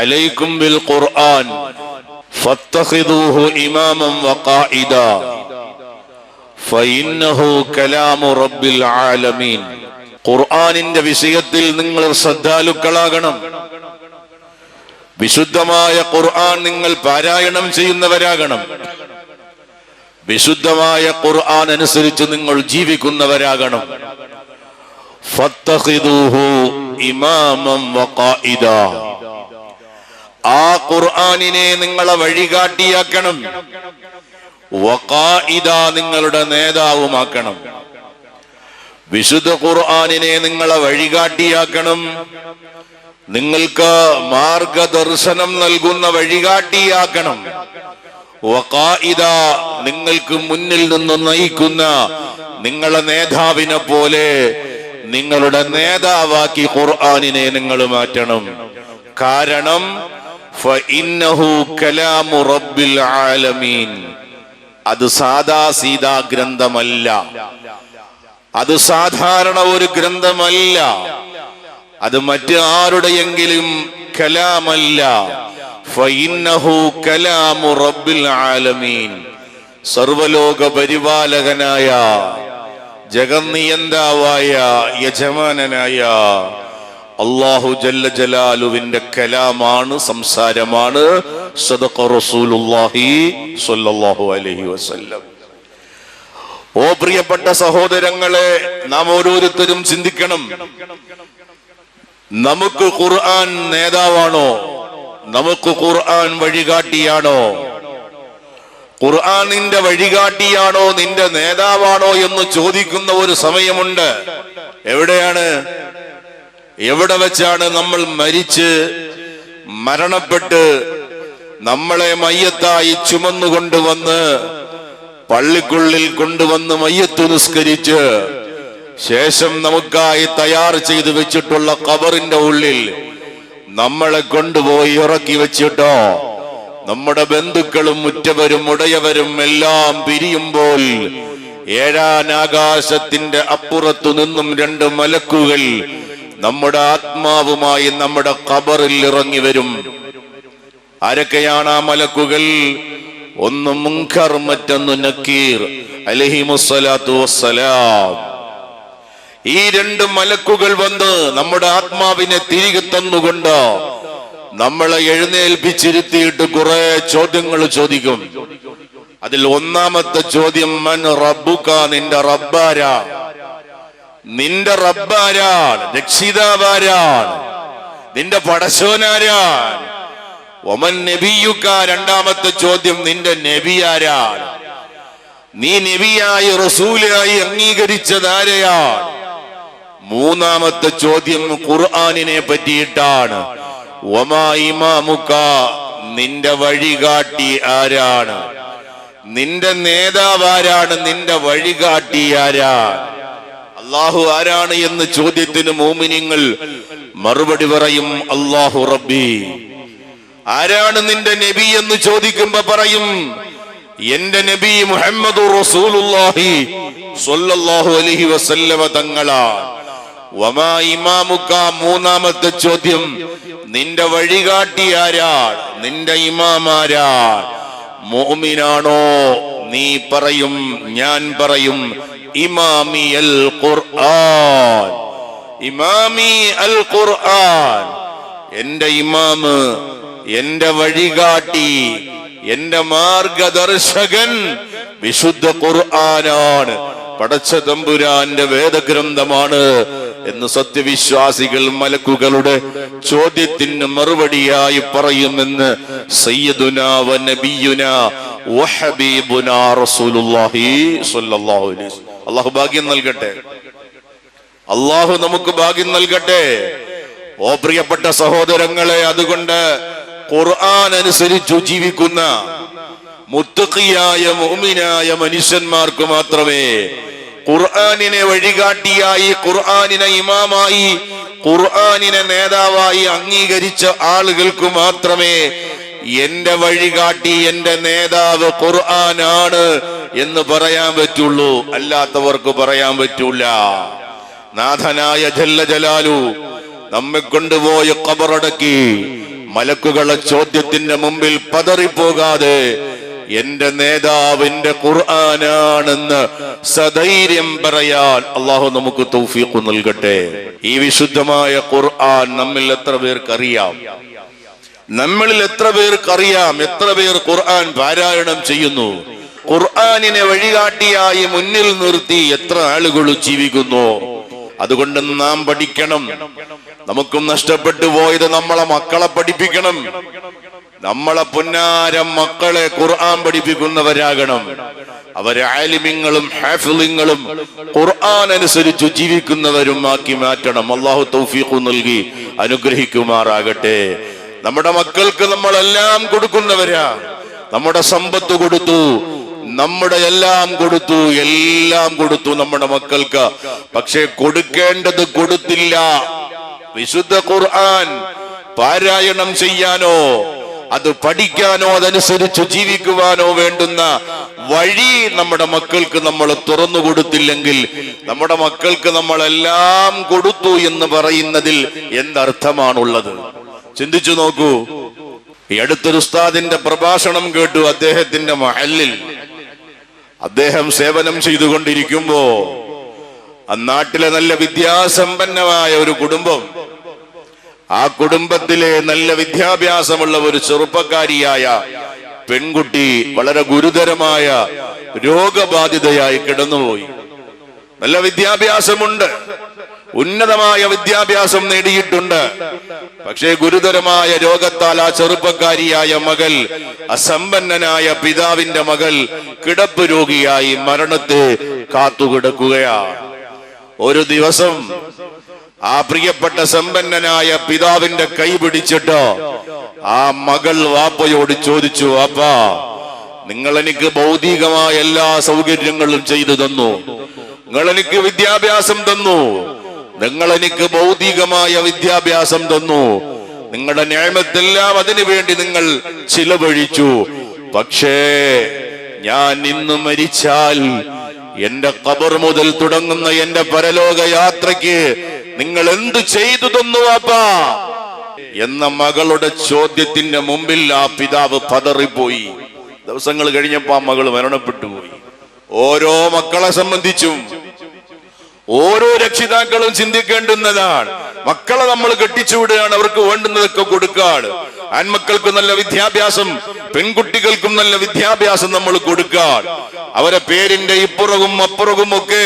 അലൈക്കും ബിൽ ഖുർആൻ ഫത്തഖിദൂഹു ഇമാമൻ വഖായിദ ഫഇന്നഹു കലാമു റബ്ബിൽ ആലമീൻ ഖുർആനിന്റെ വിഷയത്തിൽ നിങ്ങൾ ശ്രദ്ധാലുക്കളാകണം. വിശുദ്ധമായ ഖുർആൻ നിങ്ങൾ പാരായണം ചെയ്യുന്നവരാകണം. വിശുദ്ധമായ ഖുർആൻ അനുസരിച്ച് നിങ്ങൾ ജീവിക്കുന്നവരാകണം. ഫത്തഖിദൂഹു ഇമാമം വഖായിദ ആ ഖുർആാനിനെ നിങ്ങളെ വഴികാട്ടിയാക്കണം. വഖായിദ നിങ്ങളുടെ നേതാവുമാക്കണം. വിശുദ്ധ ഖുർആാനിനെ നിങ്ങളെ വഴികാട്ടിയാക്കണം. നിങ്ങൾക്ക് മാർഗദർശനം നൽകുന്ന വഴികാട്ടിയാക്കണം. വഖായിദ നിങ്ങൾക്ക് മുന്നിൽ നിന്ന് നയിക്കുന്ന നിങ്ങളെ നേതാവിനെ പോലെ നിങ്ങളുടെ നേതാവാക്കി ഖുർആാനിനെ നിങ്ങൾ മാറ്റണം. കാരണം അത് സാദാ സീതാ ഗ്രന്ഥമല്ല. അത് സാധാരണ ഒരു ഗ്രന്ഥമല്ല. അത് മറ്റ് ആരുടെയെങ്കിലും കലാമല്ല. സർവലോക പരിപാലകനായ ജഗന്നിയന്താവായ യജമാനനായ അള്ളാഹു ജല്ല ജലാലുവിന്റെ കലാമാണ് സംസാരമാണ്. അലൈഹി വസല്ലം. ഓ പ്രിയപ്പെട്ട സഹോദരങ്ങളെ നാം ഓരോരുത്തരും ചിന്തിക്കണം. നമുക്ക് ഖുർആൻ നേതാവാണോ? നമുക്ക് ഖുർആൻ വഴികാട്ടിയാണോ? ഖുർആൻ നിന്റെ വഴികാട്ടിയാണോ? നിന്റെ നേതാവാണോ എന്ന് ചോദിക്കുന്ന ഒരു സമയമുണ്ട്. എവിടെയാണ്? എവിടെ വെച്ചാണ് നമ്മൾ മരിച്ച് മരണപ്പെട്ട് നമ്മളെ മയ്യത്തായി ചുമന്നുകൊണ്ടുവന്ന് പള്ളിക്കുള്ളിൽ കൊണ്ടുവന്ന് മയ്യത്ത് നിസ്കരിച്ച് ശേഷം നമുക്കായി തയ്യാർ ചെയ്തു വെച്ചിട്ടുള്ള കബറിന്റെ ഉള്ളിൽ നമ്മളെ കൊണ്ടുപോയി ഇറക്കി വെച്ചിട്ടോ. നമ്മുടെ ബന്ധുക്കളും മുറ്റവരും ഉടയവരും എല്ലാം പിരിയുമ്പോൾ ഏഴാനാകാശത്തിന്റെ അപ്പുറത്തു നിന്നും രണ്ട് മലക്കുകൾ നമ്മുടെ ആത്മാവുമായി നമ്മുടെ കബറിൽ ഇറങ്ങി വരും. ആരൊക്കെയാണ് ആ മലക്കുകൾ? ഒന്ന് മുങ്കർ മറ്റൊന്ന് നക്കീർ. അലഹിമുസ്സലാത്തു വസ്സലാം. ഈ രണ്ട് മലക്കുകൾ വന്ന് നമ്മുടെ ആത്മാവിനെ തിരികെ തന്നുകൊണ്ട് നമ്മളെ എഴുന്നേൽപ്പിച്ചിരുത്തിയിട്ട് കുറെ ചോദ്യങ്ങൾ ചോദിക്കും. അതിൽ ഒന്നാമത്തെ ചോദ്യം മൻ റബ്ബുക? നിന്റെ റബ്ബാരാ. നിന്റെ റബ്ബാരാണ് രക്ഷിതാവാരാണ് നിന്റെ പടശോനാരാണ് ഒമൻ നബിയുക്ക രണ്ടാമത്തെ ചോദ്യം നിന്റെ നബിയാരാണ് നീ നബിയായി റസൂലായി അംഗീകരിച്ചത് ആരെയാണ്? മൂന്നാമത്തെ ചോദ്യം ഖുർആാനിനെ പറ്റിയിട്ടാണ്. ഒമാ ഇമാമുക്ക നിന്റെ വഴികാട്ടി ആരാണ്? നിന്റെ നേതാവാരാണ് നിന്റെ വഴികാട്ടി ആരാണ്? അള്ളാഹു ആരാണ് എന്ന് ചോദ്യത്തിന് മോമിനിങ്ങൾ മറുപടി പറയും അള്ളാഹു റബ്ബി. ആരാണ് നിന്റെ നബി എന്ന് ചോദിക്കുമ്പോ പറയും എന്റെ നബി മുഹമ്മദ് റസൂലുള്ളാഹി സ്വല്ലല്ലാഹു അലൈഹി വസല്ലമ തങ്ങളാണ് വമാ ഇമാമുക്ക മൂന്നാമത്തെ ചോദ്യം നിന്റെ വഴികാട്ടി ആരാണ് നിന്റെ ഇമാമാരാ മോമിനാണോ നീ പറയും ഞാൻ പറയും ഇമാമി അൽ ഖുർആൻ ഇമാമി അൽ ഖുർആൻ എന്റെ ഇമാമ് എന്റെ വഴികാട്ടി എന്റെ മാർഗദർശകൻ വിശുദ്ധ ഖുർആനാണ് പടച്ച തമ്പുരാന്റെ വേദഗ്രന്ഥമാണ് എന്ന് സത്യവിശ്വാസികൾ മലക്കുകളുടെ ചോദ്യത്തിന് മറുപടിയായി പറയുമെന്ന് സയ്യിദുനാ വ നബിയുന വ ഹബീബുന റസൂലുള്ളാഹി സ്വല്ലല്ലാഹു അലൈഹി. അള്ളാഹു ഭാഗ്യം നൽകട്ടെ. അള്ളാഹു നമുക്ക് ഭാഗ്യം നൽകട്ടെ. ഓ പ്രിയപ്പെട്ട സഹോദരങ്ങളെ അതുകൊണ്ട് ഖുർആൻ അനുസരിച്ചു ജീവിക്കുന്ന മുത്തഖിയായ മോമിനായ മനുഷ്യന്മാർക്ക് മാത്രമേ ഖുർആാനിനെ വഴികാട്ടിയായി ഖുർആാനിനെ ഇമാമായി ഖുർആാനിനെ നേതാവായി അംഗീകരിച്ച ആളുകൾക്ക് മാത്രമേ എന്റെ വഴികാട്ടി എന്റെ നേതാവ് ഖുർആനാണ് എന്ന് പറയാൻ പറ്റുള്ളൂ. അല്ലാത്തവർക്ക് പറയാൻ പറ്റൂല. നാഥനായ ജല്ല ജലാലു നമ്മെ കൊണ്ടുപോയി കബറടക്കി മലക്കുകളെ ചോദ്യത്തിന്റെ മുമ്പിൽ പതറിപ്പോകാതെ എന്റെ നേതാവിന്റെ ഖുർആനാണെന്ന് സധൈര്യം പറയാൻ അള്ളാഹു നമുക്ക് തൗഫീഖ് നൽകട്ടെ. ഈ വിശുദ്ധമായ ഖുർആൻ നമ്മിൽ എത്ര പേർക്കറിയാം? നമ്മളിൽ എത്ര പേർക്കറിയാം എത്ര പേർ ഖുർആൻ പാരായണം ചെയ്യുന്നു. ഖുർആാനിനെ വഴികാട്ടിയായി മുന്നിൽ നിർത്തി എത്ര ആളുകൾ ജീവിക്കുന്നു. അതുകൊണ്ട് നാം പഠിക്കണം. നമുക്കും നഷ്ടപ്പെട്ടു പോയത് നമ്മളെ മക്കളെ പഠിപ്പിക്കണം. നമ്മളെ പുന്നാരം മക്കളെ ഖുർആൻ പഠിപ്പിക്കുന്നവരാകണം. അവരെ ആലിമ്യങ്ങളും ഹാഫിളിങ്ങളും ഖുർആൻ അനുസരിച്ച് ജീവിക്കുന്നവരും ആക്കി മാറ്റണം. അള്ളാഹു തൗഫീഖു നൽകി അനുഗ്രഹിക്കുമാറാകട്ടെ. നമ്മുടെ മക്കൾക്ക് നമ്മളെല്ലാം കൊടുക്കുന്നവരാ. നമ്മുടെ സമ്പത്ത് കൊടുത്തു നമ്മുടെ എല്ലാം കൊടുത്തു എല്ലാം കൊടുത്തു നമ്മുടെ മക്കൾക്ക്. പക്ഷെ കൊടുക്കേണ്ടത് കൊടുത്തില്ല. വിശുദ്ധ ഖുർആൻ പാരായണം ചെയ്യാനോ അത് പഠിക്കാനോ അതനുസരിച്ച് ജീവിക്കുവാനോ വേണ്ടുന്ന വഴി നമ്മുടെ മക്കൾക്ക് നമ്മൾ തുറന്നു കൊടുത്തില്ലെങ്കിൽ നമ്മുടെ മക്കൾക്ക് നമ്മളെല്ലാം കൊടുത്തു എന്ന് പറയുന്നതിൽ എന്തർത്ഥമാണുള്ളത്? ചിന്തിച്ചു നോക്കൂ. ഈ അടുത്തൊരു ഉസ്താദിന്റെ പ്രഭാഷണം കേട്ടു അദ്ദേഹത്തിന്റെ മഹലിൽ അദ്ദേഹം സേവനം ചെയ്തുകൊണ്ടിരിക്കുമ്പോ അന്നാട്ടിലെ നാട്ടിലെ നല്ല വിദ്യാസമ്പന്നമായ ഒരു കുടുംബം ആ കുടുംബത്തിലെ നല്ല വിദ്യാഭ്യാസമുള്ള ഒരു ചെറുപ്പക്കാരിയായ പെൺകുട്ടി വളരെ ഗുരുതരമായ രോഗബാധിതയായി കിടന്നുപോയി. നല്ല വിദ്യാഭ്യാസമുണ്ട്. ഉന്നതമായ വിദ്യാഭ്യാസം നേടിയിട്ടുണ്ട്. പക്ഷേ ഗുരുതരമായ രോഗത്താൽ ആ ചെറുപ്പക്കാരിയായ മകൾ അസമ്പന്നനായ പിതാവിന്റെ മകൾ കിടപ്പ് രോഗിയായി മരണത്തെ കാത്തുകിടക്കുകയാണ്. ഒരു ദിവസം ആ പ്രിയപ്പെട്ട സമ്പന്നനായ പിതാവിന്റെ കൈ പിടിച്ചിട്ട് ആ മകൾ വാപ്പയോട് ചോദിച്ചു വാപ്പാ നിങ്ങൾ എനിക്ക് ഭൗതികമായ എല്ലാ സൗകര്യങ്ങളും ചെയ്തു തന്നു. നിങ്ങൾ എനിക്ക് വിദ്യാഭ്യാസം തന്നു. നിങ്ങൾ എനിക്ക് ഭൗതികമായ വിദ്യാഭ്യാസം തന്നു. നിങ്ങളുടെ ന്യായമത്തെല്ലാം അതിനു വേണ്ടി നിങ്ങൾ ചിലവഴിച്ചു. പക്ഷേ ഞാൻ ഇന്ന് മരിച്ചാൽ എന്റെ കബർ മുതൽ തുടങ്ങുന്ന എന്റെ പരലോക യാത്രയ്ക്ക് നിങ്ങൾ എന്ത് ചെയ്തു തന്നു അപ്പാ? എന്ന മകളുടെ ചോദ്യത്തിന്റെ മുമ്പിൽ ആ പിതാവ് പതറിപ്പോയി. ദിവസങ്ങൾ കഴിഞ്ഞപ്പോ ആ മകൾ മരണപ്പെട്ടു പോയി ഓരോ മക്കളെ സംബന്ധിച്ചും ഓരോ രക്ഷിതാക്കളും ചിന്തിക്കേണ്ടുന്നതാണ്. മക്കളെ നമ്മൾ കെട്ടിച്ചുവിടുകയാണ് അവർക്ക് വേണ്ടുന്നതൊക്കെ കൊടുക്കുകയാണ് ആൺമക്കൾക്കും നല്ല വിദ്യാഭ്യാസം പെൺകുട്ടികൾക്കും നല്ല വിദ്യാഭ്യാസം നമ്മൾ കൊടുക്കാൻ. അവരെ പേരിന്റെ ഇപ്പുറവും അപ്പുറവും ഒക്കെ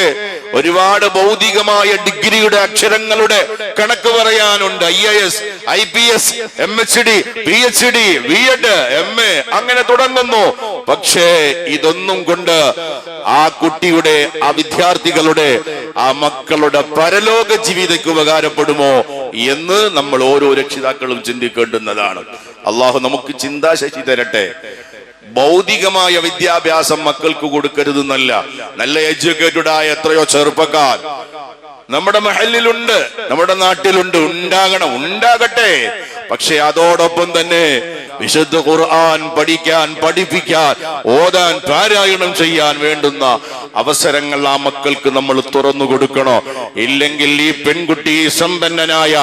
ഒരുപാട് ഭൗതികമായ ഡിഗ്രിയുടെ അക്ഷരങ്ങളുടെ കണക്ക് പറയാനുണ്ട്. I A S I P S M H D P H D B Ed M A അങ്ങനെ തുടങ്ങുന്നു. പക്ഷേ ഇതൊന്നും കൊണ്ട് ആ കുട്ടിയുടെ ആ വിദ്യാർത്ഥികളുടെ ആ മക്കളുടെ പരലോക ജീവിതയ്ക്ക് ഉപകാരപ്പെടുമോ എന്ന് നമ്മൾ ഓരോ രക്ഷിതാക്കളും ചിന്തിക്കേണ്ടുന്നതാണ്. അള്ളാഹു നമുക്ക് ചിന്താശേഷി തരട്ടെ. ഭൗതികമായ വിദ്യാഭ്യാസം മക്കൾക്ക് കൊടുക്കരുതെന്നല്ല. നല്ല എഡ്യൂക്കേറ്റഡ് ആയ എത്രയോ ചെറുപ്പക്കാർ നമ്മുടെ മഹലിലുണ്ട് നമ്മുടെ നാട്ടിലുണ്ട്. ഉണ്ടാകണം ഉണ്ടാകട്ടെ. പക്ഷെ അതോടൊപ്പം തന്നെ വിശുദ്ധ ഖുർആൻ പഠിക്കാൻ പഠിപ്പിക്കാൻ ഓതാൻ പാരായണം ചെയ്യാൻ വേണ്ടുന്ന അവസരങ്ങൾ ആ മക്കൾക്ക് നമ്മൾ തുറന്നു കൊടുക്കണോ? ഇല്ലെങ്കിൽ ഈ പെൺകുട്ടി സമ്പന്നനായ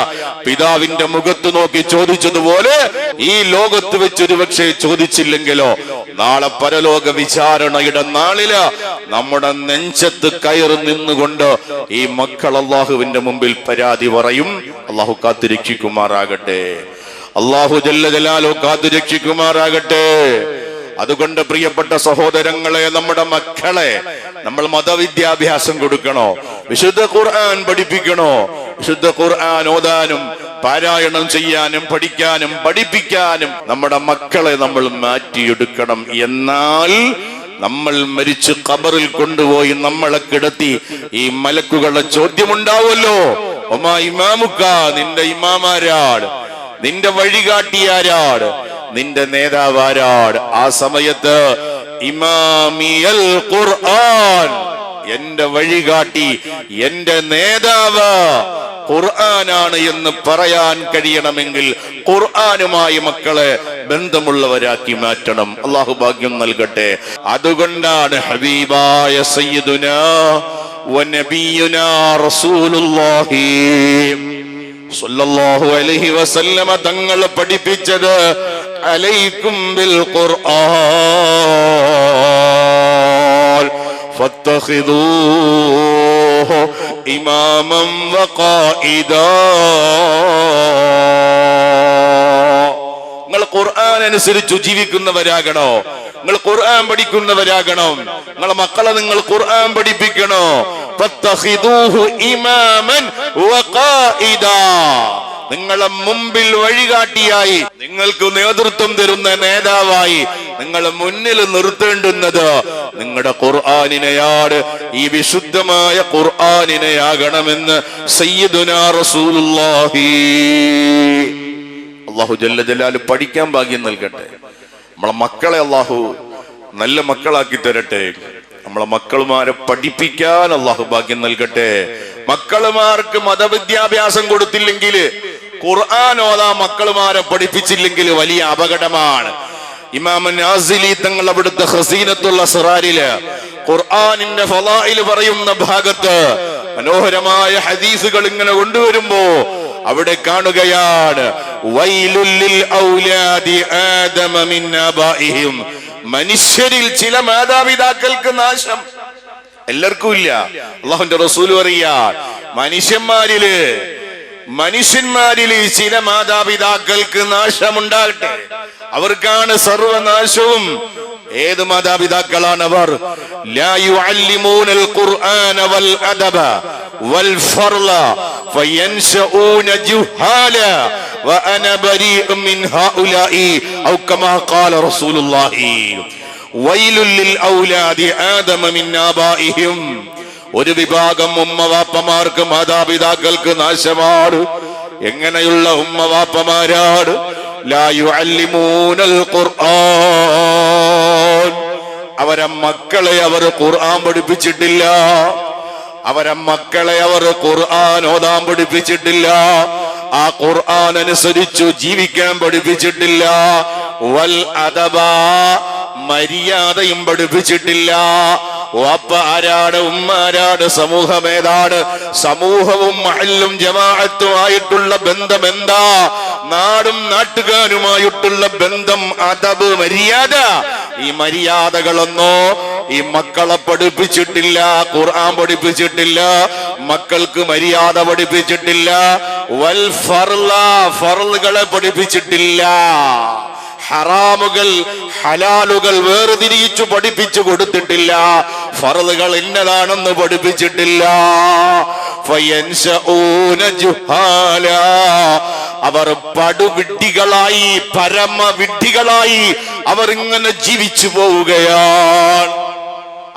പിതാവിന്റെ മുഖത്ത് നോക്കി ചോദിച്ചതുപോലെ ഈ ലോകത്ത് വെച്ചൊരു പക്ഷേ ചോദിച്ചില്ലെങ്കിലോ? നാളെ പരലോക വിചാരണയുടെ നാളിൽ നമ്മുടെ നെഞ്ചത്ത് കയറി നിന്നുകൊണ്ട് ഈ മക്കൾ അള്ളാഹുവിന്റെ മുമ്പിൽ പരാതി പറയും. അള്ളാഹു കാത്തിരക്ഷിക്കുമാറാകട്ടെ അള്ളാഹു ജല്ല കാത്തു രക്ഷിക്കുമാറാകട്ടെ. അതുകൊണ്ട് പ്രിയപ്പെട്ട സഹോദരങ്ങളെ നമ്മുടെ മക്കളെ നമ്മൾ മതവിദ്യാഭ്യാസം കൊടുക്കണോ? വിശുദ്ധ ഖുർആൻ പഠിപ്പിക്കണോ? വിശുദ്ധ ഖുർആൻ ഓതാനും പാരായണം ചെയ്യാനും പഠിക്കാനും പഠിപ്പിക്കാനും നമ്മുടെ മക്കളെ നമ്മൾ മാറ്റിയെടുക്കണം. എന്നാൽ നമ്മൾ മരിച്ച് കബറിൽ കൊണ്ടുപോയി നമ്മളെ കിടത്തി ഈ മലക്കുകളുടെ ചോദ്യമുണ്ടാവുമല്ലോ. ഒമാ ഇമാമുക്ക നിന്റെ ഇമാമാരാട് നിന്റെ വഴികാട്ടിയാരാട് നിന്റെ നേതാവാരാട് ആ സമയത്ത് ഇമാമിയൽ ഖുർആൻ. എന്റെ വഴികാട്ടി എന്റെ നേതാവ് ഖുർആനാണ് എന്ന് പറയാൻ കഴിയണമെങ്കിൽ ഖുർആനുമായി മക്കളെ ബന്ധമുള്ളവരാക്കി മാറ്റണം. അള്ളാഹു ഭാഗ്യം നൽകട്ടെ. അതുകൊണ്ടാണ് ഹബീബായ സയ്യിദുന വനബിയുന റസൂലുള്ളാഹി. അലൈഹി വസല്ലമ തങ്ങൾ പഠിപ്പിച്ചത് അലൈക്കും ബിൽ ഖുർആൻ. ഫത്തഖിദൂഹു ഇമാമം വഖായിദാ നിങ്ങൾ ഖുർആൻ അനുസരിച്ച് ജീവിക്കുന്നവരാകണോ? നിങ്ങൾ ഖുർആൻ പഠിക്കുന്നവരാകണം. നിങ്ങളെ മക്കളെ നിങ്ങൾ ഖുർആൻ പഠിപ്പിക്കണോ? ഇമാമൻ. നിങ്ങളെ മുമ്പിൽ വഴികാട്ടിയായി നിങ്ങൾക്ക് നേതൃത്വം തരുന്ന നേതാവായി നിങ്ങൾ മുന്നിൽ നിർത്തേണ്ടുന്നത് നിങ്ങളുടെ ഖുർആാനിനെയാണ് ഈ വിശുദ്ധമായ ഖുർആാനിനെയാകണമെന്ന് സയ്യിദുനാ റസൂലുള്ളാഹി. അള്ളാഹു ജല്ല ജലാൽ പഠിക്കാൻ ഭാഗ്യം നൽകട്ടെ. നമ്മളെ മക്കളെ അള്ളാഹു നല്ല മക്കളാക്കി തരട്ടെ. നമ്മളെ മക്കളുമാരെ പഠിപ്പിക്കാൻ അള്ളാഹു ഭാഗ്യം നൽകട്ടെ. മക്കളുമാർക്ക് മതവിദ്യാഭ്യാസം കൊടുത്തില്ലെങ്കിൽ ഖുർആൻ ഓതാ മക്കളുമാരെ പഠിപ്പിച്ചില്ലെങ്കിൽ വലിയ അപകടമാണ്. ഇമാമൻ തങ്ങൾ അവിടുത്തെ ഹസീനത്തുള്ള സിറാരിൽ ഖുർആനിന്റെ ഫലായിൽ പറയുന്ന ഭാഗത്ത് മനോഹരമായ ഹദീസുകൾ ഇങ്ങനെ കൊണ്ടുവരുമ്പോ അവിടെ കാണുകയാണ്. മനുഷ്യരിൽ ചില മാതാപിതാക്കൾക്ക് നാശം. എല്ലാവർക്കും ഇല്ല. അള്ളാഹുന്റെ റസൂൽ പറയാ മനുഷ്യന്മാരിൽ മനുഷ്യന്മാരിൽ ചില മാതാപിതാക്കൾക്ക് നാശമുണ്ടാകട്ടെ. അവർക്കാണ് സർവനാശവും. ഏത് മാതാപിതാക്കളാണ് അവർ? ഖുർആന വൽ അദബ വൽ ജുഹാല വഅന بريء മിൻ هؤلاء ഔ കമാ ഖാല رسول الله. ലിൽ ഔലാദി ആദമ മിൻ ആബാഇഹിം ഒരു വിഭാഗം ഉമ്മവാപ്പമാർക്ക് മാതാപിതാക്കൾക്ക് നാശമാണ്. എങ്ങനെയുള്ള ഉമ്മവാപ്പമാരാണ് അവരെ മക്കളെ അവർ ഖുർആൻ പഠിപ്പിച്ചിട്ടില്ല. അവരെ മക്കളെ അവർ ഖുർആൻ ഓതാൻ പഠിപ്പിച്ചിട്ടില്ല. ആ ഖുർആൻ അനുസരിച്ചു ജീവിക്കാൻ പഠിപ്പിച്ചിട്ടില്ല. വൽ അദബ മര്യാദയും പഠിപ്പിച്ചിട്ടില്ല. വാപ്പ ആരാണ് ഉമ്മ ആരാണ് സമൂഹം ഏതാണ്? സമൂഹവും മഹല്ലും ജമാഅത്തുമായിട്ടുള്ള ബന്ധം എന്താ നാടും നാട്ടുകാരുമായിട്ടുള്ള ബന്ധം അതബ് മര്യാദ. ഈ മര്യാദകളൊന്നോ ഈ മക്കളെ പഠിപ്പിച്ചിട്ടില്ല ഖുർആൻ പഠിപ്പിച്ചിട്ടില്ല മക്കൾക്ക് മര്യാദ പഠിപ്പിച്ചിട്ടില്ല വൽ ഫർള ഫർലുകളെ പഠിപ്പിച്ചിട്ടില്ല. ഹറാമുകൾ ഹലാലുകൾ വേർതിരിച്ചു പഠിപ്പിച്ചു കൊടുത്തിട്ടില്ല. ഫറുകൾ ഇന്നതാണെന്ന് പഠിപ്പിച്ചിട്ടില്ല. അവർ പടുവിഡ്ഢികളായി പരമവിഡ്ഢികളായി അവർ ഇങ്ങനെ ജീവിച്ചു പോവുകയാണ്.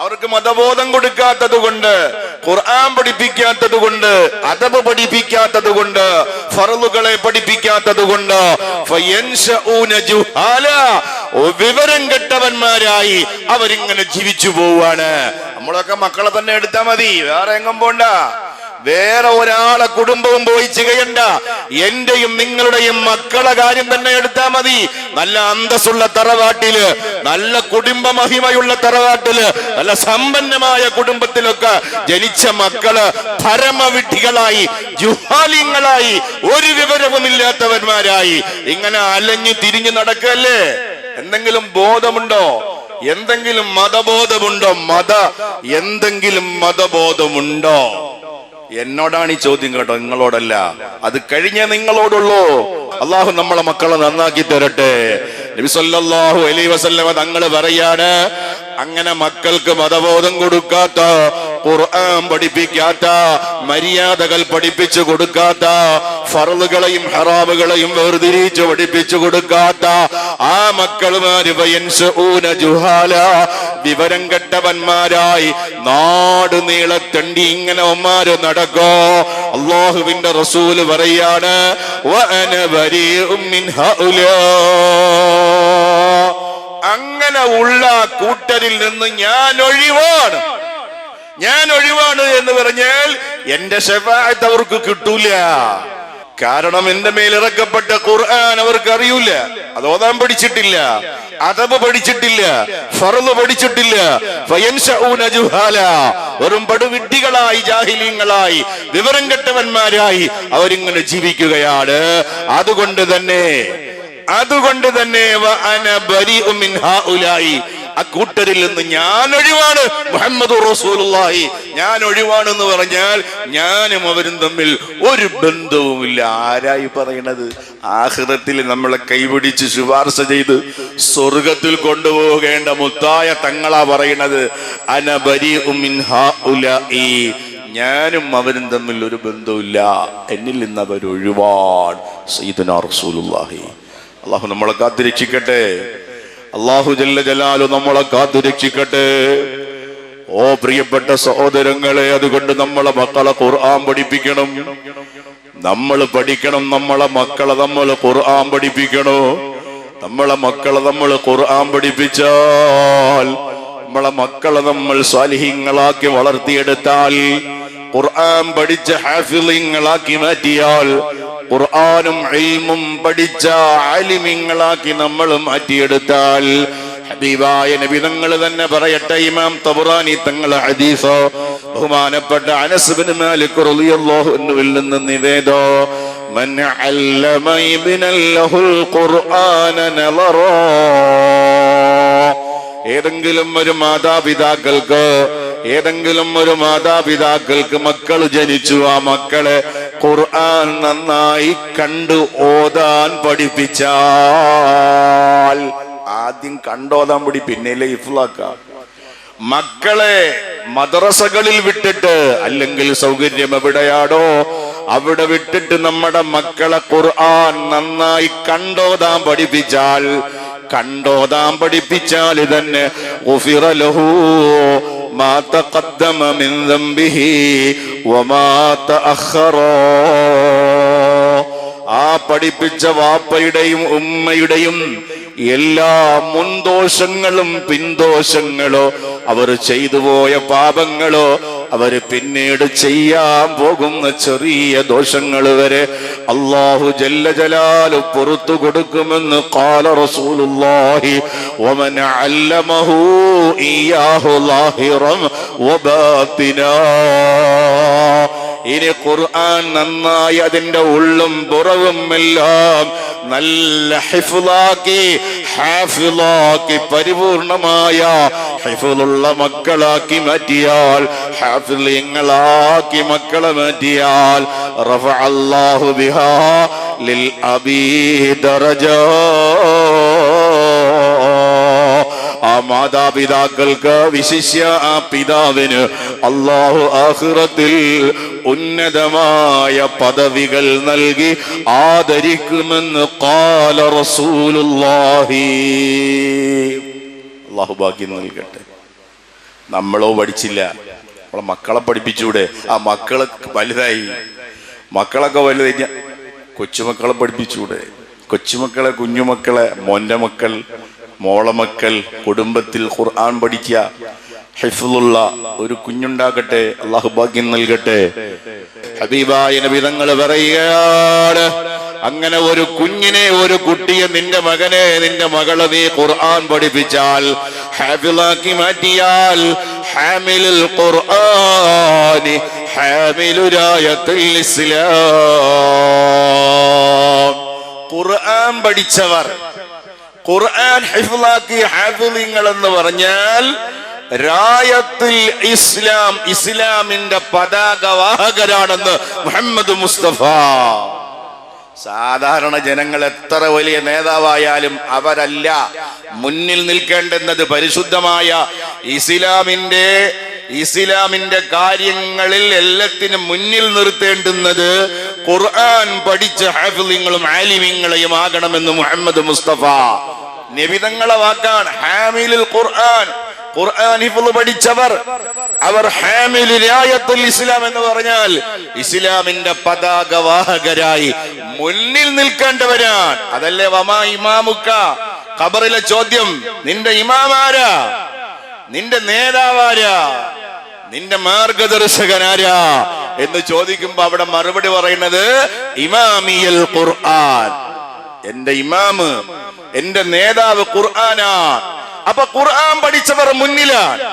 അവർക്ക് മതബോധം കൊടുക്കാത്തത് കൊണ്ട് ഖുർആൻ പഠിപ്പിക്കാത്തത് കൊണ്ട് അദബ് പഠിപ്പിക്കാത്തത് കൊണ്ട് ഫറലുകളെ പഠിപ്പിക്കാത്തത് കൊണ്ട് വിവരം കെട്ടവന്മാരായി അവരിങ്ങനെ ജീവിച്ചു പോവാണ്. നമ്മളൊക്കെ മക്കളെ തന്നെ എടുത്താ മതി വേറെ എങ്ങും പോണ്ട. വേറെ ഒരാളെ കുടുംബവും പോയി ചെയ്യണ്ട എന്റെയും നിങ്ങളുടെയും മക്കളെ കാര്യം തന്നെ എടുത്താ മതി. നല്ല അന്തസ്സുള്ള തറവാട്ടിൽ നല്ല കുടുംബ മഹിമയുള്ള തറവാട്ടിൽ നല്ല സമ്പന്നമായ കുടുംബത്തിലൊക്കെ ജനിച്ച മക്കൾ പരമവിഡ്ഢികളായി ജുഹാലിങ്ങളായി ഒരു വിവരവുമില്ലാത്തവന്മാരായി. ഇങ്ങനെ അലഞ്ഞു തിരിഞ്ഞു നടക്കല്ലേ? എന്തെങ്കിലും ബോധമുണ്ടോ? എന്തെങ്കിലും മതബോധമുണ്ടോ? മത എന്തെങ്കിലും മതബോധമുണ്ടോ? എന്നോടാണ് ഈ ചോദ്യം കേട്ടോ നിങ്ങളോടല്ല. അത് കഴിഞ്ഞ നിങ്ങളോടുള്ളൂ. അള്ളാഹു നമ്മളെ മക്കളെ നന്നാക്കി തരട്ടെ. നബി സല്ലല്ലാഹു അലൈഹി വസല്ലമ തങ്ങൾ പറയാണ് അങ്ങനെ മക്കൾക്ക് മതബോധം കൊടുക്കാത്ത ഖുർആൻ പഠിപ്പിക്കാത്ത മര്യാദകൾ പഠിപ്പിച്ചു കൊടുക്കാത്ത ഫറലുകളെയും ഹറാമുകളെയും വേർതിരിച്ച് പഠിപ്പിച്ചു കൊടുക്കാത്ത ആ മക്കളുമാര് ജുഹാല വിവരം കെട്ടവന്മാരായി നാട് നീളത്തണ്ടി ഇങ്ങനെ ഒമാര് നടക്കോ അള്ളാഹുവിന്റെ റസൂൽ പറയാണ്. അങ്ങനെ ഉള്ള കൂട്ടരിൽ നിന്ന് ഞാൻ ഒഴിവാണ് ഞാൻ ഒഴിവാണ് എന്ന് പറഞ്ഞാൽ എന്റെ ഷഫായത്ത് അവർക്ക് കിട്ടൂല. കാരണം എന്റെ മേലിറക്കപ്പെട്ട ഖുർആൻ അവർക്ക് അറിയൂല. അത് ഓതാൻ പഠിച്ചിട്ടില്ല. അതബ് പഠിച്ചിട്ടില്ല. ഫറന്ന് പഠിച്ചിട്ടില്ല. വെറും പടുവിഡ്ഢികളായി ജാഹിലീങ്ങളായി വിവരം കെട്ടവന്മാരായി അവരിങ്ങനെ ജീവിക്കുകയാണ്. അതുകൊണ്ട് തന്നെ അതുകൊണ്ട് തന്നെ ഹാഉലായി. അക്കൂട്ടരിൽ നിന്ന് ഞാൻ ഒഴിവാണ്. മുഹമ്മദ് റസൂലുള്ളാഹി. ഞാൻ ഒഴിവാണെന്ന് പറഞ്ഞാൽ ഞാനും അവരും തമ്മിൽ ഒരു ബന്ധവുമില്ല. ആരായി പറയണത്? ആഹൃതത്തിൽ നമ്മളെ കൈപിടിച്ച് ശുപാർശ ചെയ്ത് സ്വർഗത്തിൽ കൊണ്ടുപോകേണ്ട മുത്തായ തങ്ങളാ പറയണത്. അനബരി ഞാനും അവരും തമ്മിൽ ഒരു ബന്ധവുമില്ല. എന്നിൽ നിന്ന് അവരൊഴിവാൻ സയ്യിദുനാ റസൂലുള്ളാഹി. അള്ളാഹു നമ്മളെ കാത്തിരക്ഷിക്കട്ടെ. അള്ളാഹു ജല്ല ജലാലു നമ്മളെ കാത്തുരക്ഷിക്കട്ടെ ഓ പ്രിയപ്പെട്ട സഹോദരങ്ങളെ അതുകൊണ്ട് നമ്മളെ മക്കളെ ഖുർആൻ പഠിപ്പിക്കണം. നമ്മൾ പഠിക്കണം നമ്മളെ മക്കളെ നമ്മൾ ഖുർആൻ പഠിപ്പിക്കണോ. നമ്മളെ മക്കളെ നമ്മൾ ഖുർആൻ പഠിപ്പിച്ചാൽ നമ്മളെ മക്കളെ നമ്മൾ സ്വാലിഹ്യങ്ങളാക്കി വളർത്തിയെടുത്താൽ ഖുർആൻ പഠിച്ച ഹാഫിളിങ്ങളാക്കി മാറ്റിയാൽ ഖുർആനും ഇൽമും പഠിച്ച ആലിമിങ്ങളാക്കി നമ്മൾ മാറ്റിയെടുത്താൽ ഹബീബായ നബി തങ്ങൾ തന്നെ പറയട്ടെ ഇമാം തബറാനി തങ്ങളെ ഹദീസോ ബഹുമാനപ്പെട്ട അനസ് ബിൻ മാലിക് റളിയല്ലാഹു അൻഹുവിൽ നിന്ന് നിവേദോ من علم ابنا له القرآن نظرا ഏതെങ്കിലും ഒരു മാതാപിതാക്കൾക്ക് ഏതെങ്കിലും ഒരു മാതാപിതാക്കൾക്ക് മക്കൾ ജനിച്ചു ആ മക്കളെ ഖുർആൻ നന്നായി കണ്ടു ഓതാൻ പഠിപ്പിച്ചാൽ ആദ്യം കണ്ടോതാൻ പഠി പിന്നെ ഇഫ്ലാക്ക. മക്കളെ മദ്രസകളിൽ വിട്ടിട്ട് അല്ലെങ്കിൽ സൗകര്യം എവിടെയാടോ അവിടെ വിട്ടിട്ട് നമ്മുടെ മക്കളെ ഖുർആൻ നന്നായി കണ്ടോതാൻ പഠിപ്പിച്ചാൽ കണ്ടോതാൻ പഠിപ്പിച്ചാൽ തന്നെ ഗുഫിറ تقدم من ذنبه وما تأخر. ആ പഠിപ്പിച്ച വാപ്പയുടെയും ഉമ്മയുടെയും എല്ലാ മുൻദോഷങ്ങളും പിൻദോഷങ്ങളോ അവർ ചെയ്തു പോയ പാപങ്ങളോ അവർ പിന്നീട് ചെയ്യാൻ പോകുന്ന ചെറിയ ദോഷങ്ങൾ വരെ അള്ളാഹു ജല്ല ജലാലു പുറത്തു കൊടുക്കുമെന്ന് കാല റസൂലുല്ലാഹി വമൻ അല്ലമഹു ഇയാഹു ഇനി ഖുർആൻ നന്നായി അതിന്റെ ഉള്ളും പുറവും എല്ലാം നല്ല ഹിഫുലാക്കി ഹാഫിലാക്കി പരിപൂർണമായ ഹിഫുലുള്ള മക്കളാക്കി മാറ്റിയാൽ ഹാഫിലിങ്ങളാക്കി മക്കളെ മാറ്റിയാൽ റഫ അല്ലാഹു ബിഹാ ലിൽ അബീ ആ മാതാപിതാക്കൾക്ക് വിശിഷ്യ ആ പിതാവിന് അള്ളാഹു ആഹ്റത്തിൽ ഉന്നതമായ പദവികൾ നൽകി ആദരിക്കുമെന്ന് കാല റസൂലുള്ളാഹി. അള്ളാഹു ഭാഗ്യം നൽകട്ടെ. നമ്മളോ പഠിച്ചില്ല. നമ്മളെ മക്കളെ പഠിപ്പിച്ചൂടെ. ആ മക്കളെ വലുതായി. മക്കളൊക്കെ വലുതായി. കൊച്ചുമക്കളെ പഠിപ്പിച്ചൂടെ. കൊച്ചുമക്കളെ കുഞ്ഞുമക്കളെ മോന്റെ മക്കൾ മോളെ മക്കൾ കുടുംബത്തിൽ ഖുർആൻ പഠിക്കുക. ഹിഫുള്ള ഒരു കുഞ്ഞുണ്ടാകട്ടെ. അള്ളാഹു ഭാഗ്യം നൽകട്ടെ. ഹബീബായ നബിതങ്ങൾ പറയുകയാണ് അങ്ങനെ ഒരു കുഞ്ഞിനെ ഒരു കുട്ടിയെ നിന്റെ മകനെ നിന്റെ മകളെ നീ ഖുർആൻ പഠിപ്പിച്ചാൽ ഹാഫിളാക്കി മാറ്റിയാൽ ഹാമിലുൽ ഖുർആനി ഹാമിലുരായത്തുൽ ഇസ്ലാം. ഖുർആൻ പഠിച്ചവർ ഖുർആൻ ഹിഫ്ലാക്കി ഹാഫിളിങ്ങൾ എന്ന് പറഞ്ഞാൽ രായത്തുൽ ഇസ്ലാം ഇസ്ലാമിന്റെ പതാകവാഹകരാണെന്ന് മുഹമ്മദ് മുസ്തഫ. സാധാരണ ജനങ്ങൾ എത്ര വലിയ നേതാവായാലും അവരല്ല. മുന്നിൽ നിൽക്കേണ്ടുന്നത് പരിശുദ്ധമായ ഇസ്ലാമിന്റെ ഇസ്ലാമിന്റെ കാര്യങ്ങളിൽ എല്ലാത്തിനും മുന്നിൽ നിർത്തേണ്ടുന്നത് ഖുർആൻ പഠിച്ച ഹാഫിളിങ്ങളും ആലിമിങ്ങളെയും ആകണമെന്ന് മുഹമ്മദ് മുസ്തഫ. നിബിതങ്ങളെ വാക്കാണ് ഹാമിലുൽ ഖുർആൻ. ഖുർആൻ ഹിഫ്ള് പഠിച്ചവർ അവർ ഇസ്ലാം എന്ന് പറഞ്ഞാൽ ഇസ്ലാമിന്റെ പതാകവാഹകരായി മുന്നിൽ നിൽക്കേണ്ടവരാണ്. അതല്ലേ വമാ ഇമാമുക്ക? ഖബറിലെ ചോദ്യം നിന്റെ ഇമാമാരാ? നിന്റെ നേതാവാരാ? നിന്റെ മാർഗദർശകനാരാ? എന്ന് ചോദിക്കുമ്പോ അവിടെ മറുപടി പറയുന്നത് ഇമാമിയൽ ഖുർആൻ. എന്റെ ഇമാമ് എന്റെ നേതാവ് ഖുർആനാ. അപ്പൊ ഖുർആൻ പഠിച്ചവർ മുന്നിലാണ്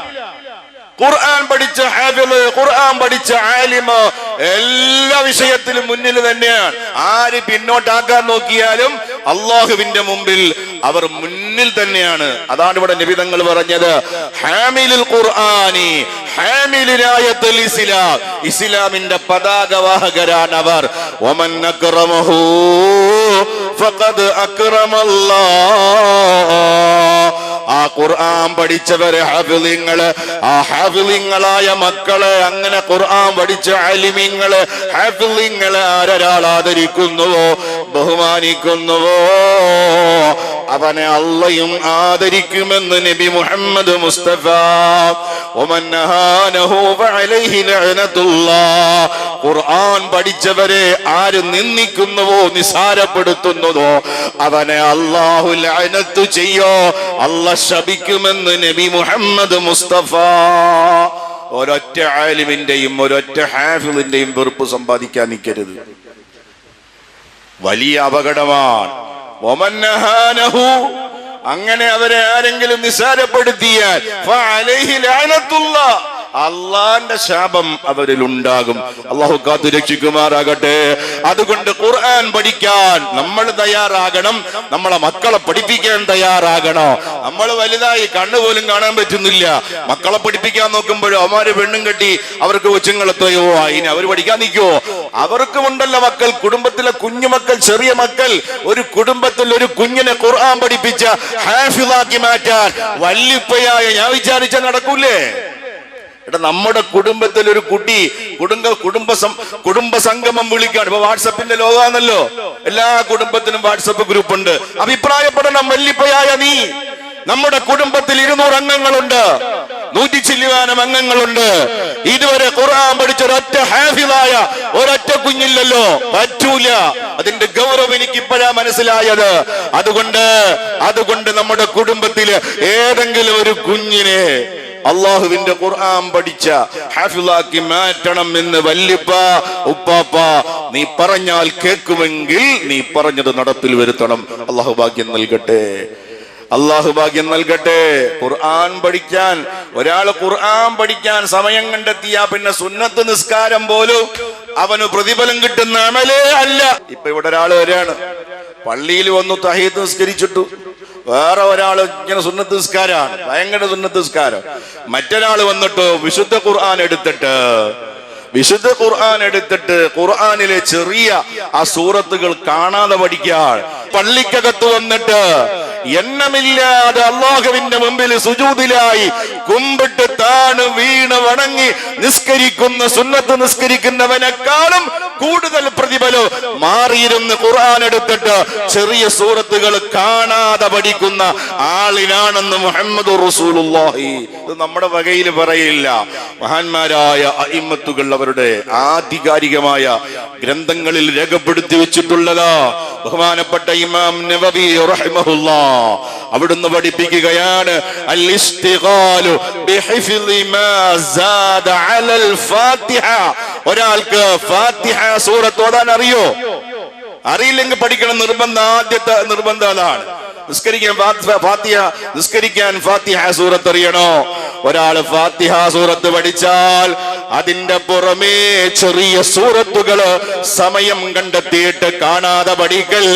ഖുർആൻ പഠിച്ച ഹാഫിൾ ഖുർആൻ പഠിച്ച ആലിമ് എല്ലാ വിഷയത്തിലും മുന്നിൽ തന്നെയാണ്. ആര് പിന്നോട്ടാക്കാൻ നോക്കിയാലും അള്ളാഹുവിന്റെ മുമ്പിൽ അവർ മുന്നിൽ തന്നെയാണ്. അതാണ് ഇവിടെ നിബിതങ്ങൾ പറഞ്ഞത്. ഹാമിലുൽ ഖുർആനി ഹാമിലുലായത്തുൽ ഇസ്ലാം. ഇസ്ലാമിന്റെ പതാകവാഹകരാണ് അവർ. ഒമൻ അക്രമഹു ഫഖദ് അക്രമല്ലാഹ് ആ ഖുർആൻ പഠിച്ചവരെ ഹാഫിളിങ്ങൾ ആ ഹാഫിളിങ്ങളായ മക്കളെ അങ്ങനെ ഖുർആൻ പഠിച്ച അലിമിങ്ങൾ ഹാഫിളിങ്ങളെ ആരൊരാൾ ആദരിക്കുന്നുവോ ബഹുമാനിക്കുന്നുവോ? അവനെ അള്ളയും ആദരിക്കുമെന്ന് നബി മുഹമ്മദ് മുസ്തഫ ഖുർആൻ പഠിച്ചവരെ ആര് നിന്ദിക്കുന്നുവോ നിസാരപ്പെടുത്തുന്നതോ അവനെ അള്ളാഹു ലഅനത്തു ചെയ്യോ. അല്ല ശപിക്കുമെന്ന് നബി മുഹമ്മദ് മുസ്തഫ. ഒരൊറ്റ ആലിമിന്റെയും ഒരൊറ്റ ഹാഫിളിന്റെയും വെറുപ്പ് സമ്പാദിക്കാൻ നിൽക്കരുത്. വലിയ അപകടമാണ്. ഒമന്നഹാനഹു നഹാനഹു. അങ്ങനെ അവരെ ആരെങ്കിലും നിസാരപ്പെടുത്തിയാൽ. അള്ളാന്റെ ശാപം അവരിൽ ഉണ്ടാകും അള്ളാഹു കാത്തു രക്ഷിക്കുമാറാകട്ടെ. അതുകൊണ്ട് ഖുർആൻ പഠിക്കാൻ നമ്മൾ തയ്യാറാകണം. നമ്മളെ മക്കളെ പഠിപ്പിക്കാൻ തയ്യാറാകണം. നമ്മൾ വലുതായി കണ്ണുപോലും കാണാൻ പറ്റുന്നില്ല. മക്കളെ പഠിപ്പിക്കാൻ നോക്കുമ്പോഴോ അവന്മാര് പെണ്ണും കെട്ടി അവർക്ക് കൊച്ചുങ്ങളെത്തയോ ഇനി അവർ പഠിക്കാൻ നിൽക്കുവോ? അവർക്കുമുണ്ടല്ലോ മക്കൾ. കുടുംബത്തിലെ കുഞ്ഞുമക്കൾ ചെറിയ മക്കൾ. ഒരു കുടുംബത്തിൽ ഒരു കുഞ്ഞിനെ ഖുർആൻ പഠിപ്പിച്ച ഹാഫിദാക്കി മാറ്റാൻ വല്ലിപ്പയായ ഞാൻ വിചാരിച്ച നടക്കൂലേ? എടാ നമ്മുടെ കുടുംബത്തിൽ ഒരു കുട്ടി കുടുംബ കുടുംബ കുടുംബ സംഗമം വിളിക്കാണ് ഇപ്പൊ വാട്സപ്പിന്റെ ലോകാണല്ലോ. എല്ലാ കുടുംബത്തിനും വാട്സപ്പ് ഗ്രൂപ്പ് ഉണ്ട് അഭിപ്രായപ്പെടണം വല്ലിപ്പയായ നീ. നമ്മുടെ കുടുംബത്തിൽ ഇരുന്നൂറ് അംഗങ്ങളുണ്ട്. നൂറ്റി ചില്ലുവാനം അംഗങ്ങളുണ്ട്. ഇതുവരെ ഖുർആൻ പഠിച്ച ഒരൊറ്റ ഹാഫിതായ ഒരൊറ്റ കുഞ്ഞില്ലല്ലോ. പറ്റൂല. അതിന്റെ ഗൗരവം എനിക്ക് ഇപ്പോഴാ മനസ്സിലായത്. അതുകൊണ്ട് അതുകൊണ്ട് നമ്മുടെ കുടുംബത്തിൽ ഏതെങ്കിലും ഒരു കുഞ്ഞിനെ അള്ളാഹുവിന്റെ ഖുർആൻ പഠിച്ച ഹാഫിളാക്കി മാറ്റണം എന്ന് വല്യപ്പ ഉപ്പാപ്പ നീ പറഞ്ഞാൽ കേൾക്കുമെങ്കിൽ നീ പറഞ്ഞത് നടപ്പിൽ വരുത്തണം. അള്ളാഹു ഭാഗ്യം നൽകട്ടെ. അള്ളാഹു ഭാഗ്യം നൽകട്ടെ. ഖുർആൻ പഠിക്കാൻ ഒരാൾ ഖുർആൻ പഠിക്കാൻ സമയം കണ്ടെത്തിയാ പിന്നെ സുന്നത്ത് നിസ്കാരം പോലും അവന് പ്രതിഫലം കിട്ടുന്ന അമലേ അല്ല. ഇപ്പൊ ഇവിടെ ഒരാൾ വരെയാണ് പള്ളിയിൽ വന്നു തഹീദ് നിസ്കരിച്ചിട്ടു. വേറെ ഒരാൾ ഇങ്ങനെ സുന്നത്ത് നിസ്കാരമാണ് ഭയങ്കര സുന്നത്ത് നിസ്കാരം മറ്റൊരാൾ വന്നിട്ട് വിശുദ്ധ ഖുർആൻ എടുത്തിട്ട് വിശുദ്ധ ഖുർആൻ എടുത്തിട്ട് ഖുർആനിലെ ചെറിയ ആ സൂറത്തുകൾ കാണാതെ പഠിക്കാൻ പള്ളിക്കകത്ത് വന്നിട്ട് എണ്ണമില്ലാതെ അള്ളാഹുവിന്റെ മുമ്പിൽ സുജൂതിലായി കുമ്പിട്ട് താണ് വീണ് വണങ്ങി നിസ്കരിക്കുന്ന സുന്നത്ത് നിസ്കരിക്കുന്നവനെക്കാളും കൂടുതൽ പ്രതിഫലം മാറിയിരുന്ന് ഖുർആൻ എടുത്തിട്ട് ചെറിയ സൂറത്തുകൾ കാണാതെ പഠിക്കുന്ന ആളിനാണെന്ന് മുഹമ്മദ് റസൂലുള്ളാഹി. ഇത് നമ്മുടെ വകയിൽ പറയില്ല. മഹാന്മാരായ അയിമത്തുകൾ അവരുടെ ആധികാരികമായ ഗ്രന്ഥങ്ങളിൽ രേഖപ്പെടുത്തി വെച്ചിട്ടുള്ളതാ. ബഹുമാനപ്പെട്ട ഇമാം നവവി റഹിമഹുല്ലാ അവിടുന്ന് പഠിപ്പിക്കുകയാണ് ഒരാൾക്ക് ഫാത്തിഹ സൂറത്ത് ഓടാൻ അറിയോ? അറിയില്ലെങ്കിൽ പഠിക്കണം നിർബന്ധം ആദ്യത്തെ നിർബന്ധം അതാണ്. നിസ്കരിക്കാൻ ഫാത്തിഹ നിസ്കരിക്കാൻ ഫാത്തിഹ സൂറത്ത് അറിയണോ ഒരാൾ ഫാത്തിഹ സൂറത്ത് പഠിച്ചാൽ അതിന്റെ പുറമേ ചെറിയ സൂറത്തുകൾ സമയം കണ്ടെത്തിയിട്ട് കാണാതെ പഠിക്കൽ.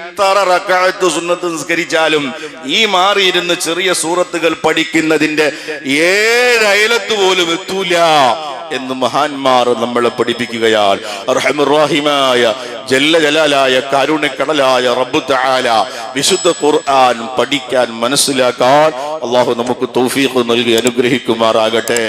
എത്ര റക്കാഴത്ത് സുന്നത്ത് നിസ്കരിച്ചാലും ഈ മാറിയിരുന്ന് ചെറിയ സൂറത്തുകൾ പഠിക്കുന്നതിന്റെ ഏഴയലത്ത് പോലും എത്തൂല എന്ന് മഹാന്മാർ നമ്മളെ പഠിപ്പിക്കുകയാണ്. റഹമുറാഹിമായ ജല്ല ജലാലായ കരുണക്കടലായ റബ്ബു തആല വിശുദ്ധ ഖുർആൻ പഠിക്കാൻ മനസ്സിലാക്കാൻ അള്ളാഹു നമുക്ക് തൗഫീഖ് നൽകി അനുഗ്രഹിക്കുമാറാകട്ടെ.